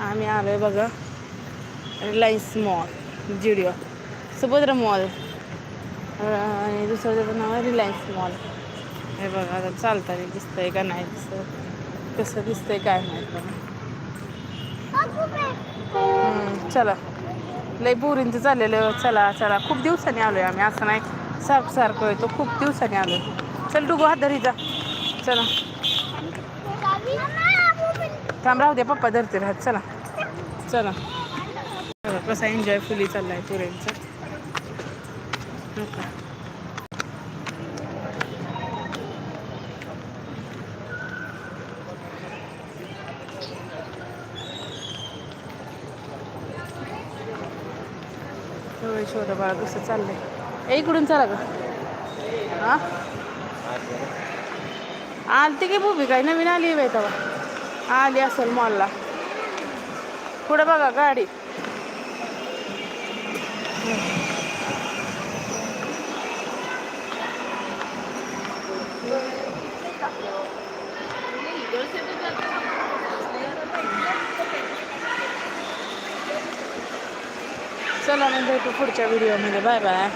आम्ही आलो आहे बघा. Reliance mall Zudio Subhadra mall आणि दुसरं त्याचं नाव आहे रिलायन्स मॉल हे बघा आता चालताना आहे का नाही दिसत कसं दिसतंय काय माहीत बघा. चला. लय बोरींचं चाललेलं चला चला. खूप दिवसांनी आलो आहे आम्ही असं नाही. सारखं सारखं येतो खूप दिवसांनी आलोय. चल डुगो हात धरी जा. चला. थांब राहू दे पप्पा धरते राहत चला. चला. कसा एन्जॉय फुली चाललाय पुरेंचा. हो शोधा बाळा कसं चाललंय? ए इकडून चला का हा? आलती की भूमी काय? नवीन आली बाई तेव्हा आली असेल मॉलला. पुढे बघा गाडी. चला मग भेटू पुढच्या व्हिडिओमध्ये बाय बाय